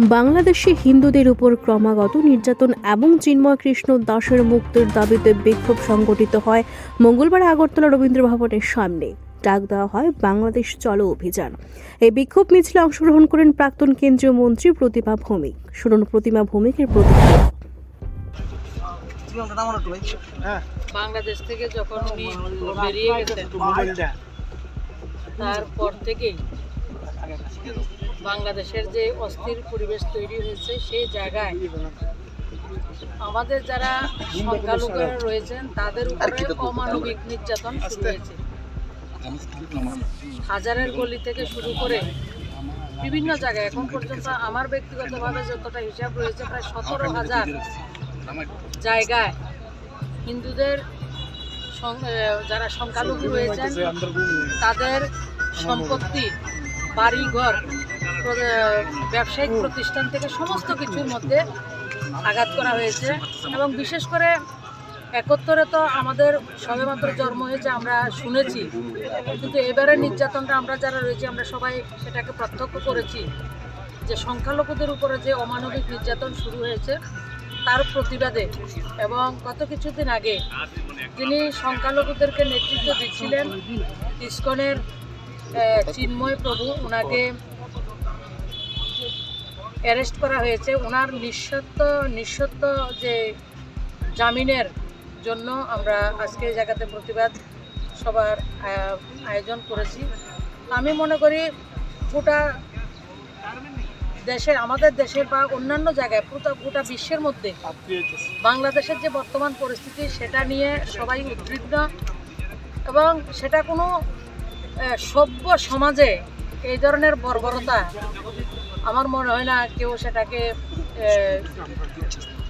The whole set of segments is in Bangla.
বাংলাদেশে হিন্দুদের উপর ক্রমাগত নির্যাতন এবং চিন্ময় কৃষ্ণ দাসের মুক্তির দাবিতে বিক্ষোভ সংগঠিত হয় মঙ্গলবার আগরতলা রবীন্দ্র ভবনের সামনে। ডাক দেওয়া হয়, বাংলাদেশ, চলো অভিযান। এই বিক্ষোভ মিছিলে অংশগ্রহণ করেন প্রাক্তন কেন্দ্রীয় মন্ত্রী প্রতিমা ভৌমিক। শুনুন প্রতিমা ভৌমিকের প্রতিক্রিয়া। বাংলাদেশ থেকে যখন উনি বেরিয়ে গেছেন, তারপর থেকেই বাংলাদেশের যে অস্থির পরিবেশ তৈরি হয়েছে সেই জায়গায় আমাদের যারা সংখ্যালঘুরা রয়েছেন তাদের উপরে অমানবিক নির্যাতন শুরু হয়েছে। হাজারের গলি থেকে শুরু করে বিভিন্ন জায়গায়। এখন পর্যন্ত আমার ব্যক্তিগতভাবে যতটা হিসাব রয়েছে প্রায় সতেরো হাজার জায়গায় হিন্দুদের যারা সংখ্যালঘু রয়েছেন তাদের সম্পত্তি বাড়িঘর ব্যবসায়িক প্রতিষ্ঠান থেকে সমস্ত কিছুর মধ্যে আঘাত করা হয়েছে। এবং বিশেষ করে একত্তরে তো আমাদের সবেমাত্র জন্ম হয়েছে, আমরা শুনেছি। কিন্তু এবারে নির্যাতনটা আমরা যারা রয়েছি, আমরা সবাই সেটাকে প্রত্যক্ষ করেছি যে সংখ্যালঘুদের উপরে যে অমানবিক নির্যাতন শুরু হয়েছে, তার প্রতিবাদে। এবং গত কিছুদিন আগে তিনি সংখ্যালঘুদেরকে নেতৃত্ব দিচ্ছিলেন, ইস্কনের চিন্ময় প্রভু ওনাকে অ্যারেস্ট করা হয়েছে। ওনার নিঃসত্ব নিঃসত্ব যে জামিনের জন্য আমরা আজকে এই জায়গাতে প্রতিবাদ সবার আয়োজন করেছি। আমি মনে করি গোটা দেশের, আমাদের দেশের বা অন্যান্য জায়গায় গোটা বিশ্বের মধ্যে বাংলাদেশের যে বর্তমান পরিস্থিতি, সেটা নিয়ে সবাই উদ্বিগ্ন এবং সেটা কোনো সভ্য সমাজে এই ধরনের বর্বরতা আমার মনে হয় না কেউ সেটাকে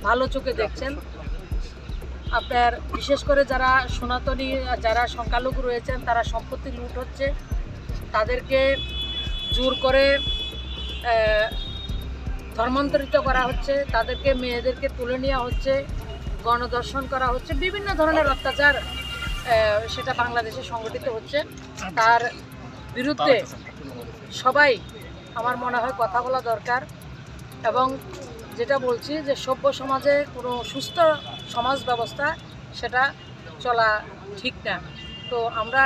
ভালো চোখে দেখছেন। আপনার বিশেষ করে যারা সনাতনী, যারা সংখ্যালঘু রয়েছেন, তারা সম্পত্তি লুট হচ্ছে। তাদেরকে জোর করে ধর্মান্তরিত করা হচ্ছে। তাদেরকে, মেয়েদেরকে তুলে নেওয়া হচ্ছে। গণদর্শন করা হচ্ছে। বিভিন্ন ধরনের অত্যাচার সেটা বাংলাদেশে সংগঠিত হচ্ছে। তার বিরুদ্ধে সবাই আমার মনে হয় কথা বলা দরকার। এবং যেটা বলছি যে সভ্য সমাজে কোনো সুস্থ সমাজ ব্যবস্থা সেটা চলা ঠিক না। তো আমরা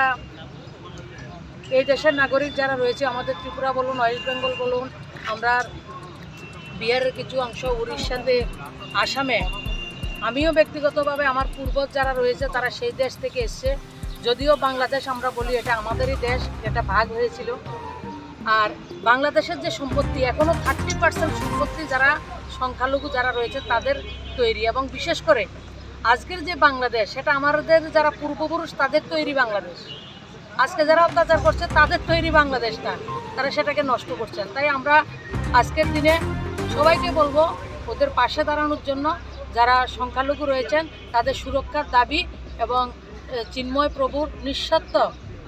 এই দেশের নাগরিক যারা রয়েছে, আমাদের ত্রিপুরা বলুন, ওয়েস্ট বেঙ্গল বলুন, আমরা বিহারের কিছু অংশ, উড়িষ্যাতে, আসামে, আমিও ব্যক্তিগতভাবে আমার পূর্বজ যারা রয়েছে, তারা সেই দেশ থেকে এসছে। যদিও বাংলাদেশ আমরা বলি এটা আমাদেরই দেশ, এটা ভাগ হয়েছিল। আর বাংলাদেশের যে সম্পত্তি এখনও থার্টি পার্সেন্ট সম্পত্তি যারা সংখ্যালঘু যারা রয়েছে তাদের তৈরি এবং বিশেষ করে আজকের যে বাংলাদেশ, সেটা আমাদের যারা পূর্বপুরুষ তাদের তৈরি বাংলাদেশ। আজকে যারা অত্যাচার করছে তাদের তৈরি বাংলাদেশ না তারা সেটাকে নষ্ট করছেন তাই আমরা আজকের দিনে সবাইকে বলব, ওদের পাশে দাঁড়ানোর জন্য যারা সংখ্যালঘু রয়েছেন, তাদের সুরক্ষার দাবি এবং চিন্ময় প্রভুর নিঃস্বার্থ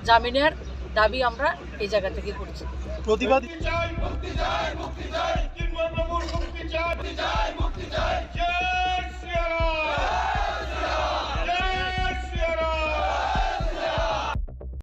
জামিনের দাবি আমরা এই জায়গা থেকে করছি। প্রতিবাদ